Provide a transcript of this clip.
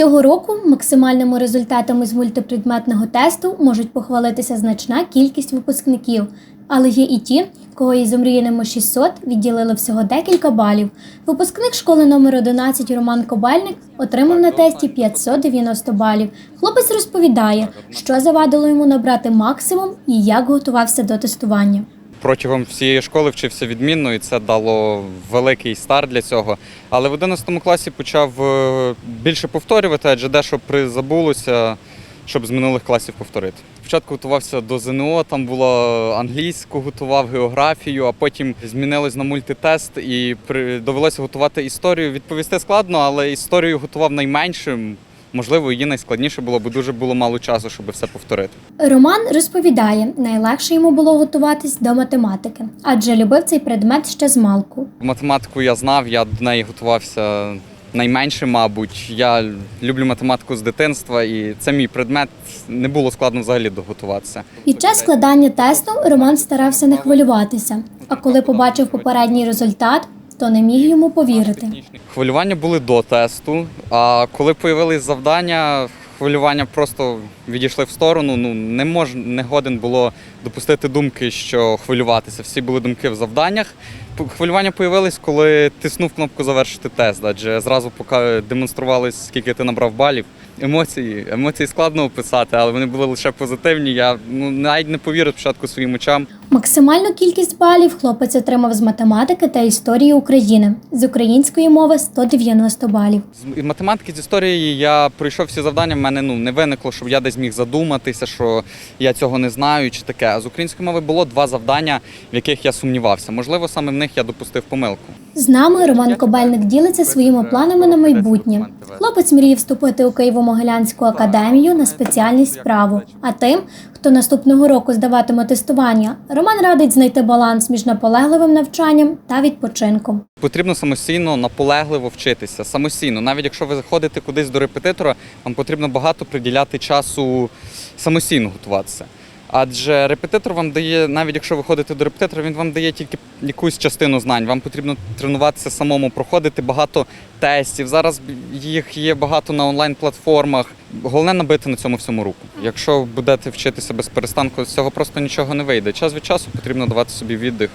Цього року максимальними результатами з мультипредметного тесту можуть похвалитися значна кількість випускників, але є і ті, кого із омріяними 600 відділили всього декілька балів. Випускник школи номер 11 Роман Кобальник отримав на тесті 590 балів. Хлопець розповідає, що завадило йому набрати максимум і як готувався до тестування. Протягом всієї школи вчився відмінно, і це дало великий старт для цього. Але в 11 класі почав е, більше повторювати, адже дещо призабулося, щоб з минулих класів повторити. Спочатку готувався до ЗНО, там було англійську, готував географію, а потім змінилось на мультитест і довелося готувати історію. Відповісти складно, але історію готував найменшим. Можливо, її найскладніше було, бо дуже було мало часу, щоб все повторити. Роман розповідає, найлегше йому було готуватись до математики, адже любив цей предмет ще з малку. Математику я знав, я до неї готувався найменше, мабуть. Я люблю математику з дитинства, і це мій предмет. Не було складно взагалі доготуватися. Під час складання тесту Роман старався не хвилюватися, а коли побачив попередній результат, то не міг йому повірити. Хвилювання були до тесту, а коли появились завдання, хвилювання просто відійшли в сторону. Ну не мож не годен було допустити думки, що хвилюватися. Всі були думки в завданнях. Хвилювання появились, коли тиснув кнопку завершити тест, адже зразу поки демонструвалось, скільки ти набрав балів. Емоції, емоції складно описати, але вони були лише позитивні. Я ну навіть не повірив спочатку своїм очам. Максимальну кількість балів хлопець отримав з математики та історії України, з української мови 190 балів. З математики з історії я пройшов всі завдання. В мене ну не виникло, щоб я десь міг задуматися, що я цього не знаю чи таке. А з української мови було два завдання, в яких я сумнівався. Можливо, саме них я допустив помилку. З нами Роман Кобельник ділиться своїми планами на майбутнє. Хлопець мріє вступити у Києво-Могилянську академію на спеціальність справу. А тим, хто наступного року здаватиме тестування, Роман радить знайти баланс між наполегливим навчанням та відпочинком. Потрібно самостійно наполегливо вчитися. Самостійно, навіть якщо ви заходите кудись до репетитора, вам потрібно багато приділяти часу самостійно готуватися. Адже репетитор вам дає, навіть якщо ви ходите до репетитора, він вам дає тільки якусь частину знань. Вам потрібно тренуватися самому, проходити багато тестів. Зараз їх є багато на онлайн-платформах. Головне набити на цьому всьому руку. Якщо будете вчитися без перестанку, з цього просто нічого не вийде. Час від часу потрібно давати собі віддих.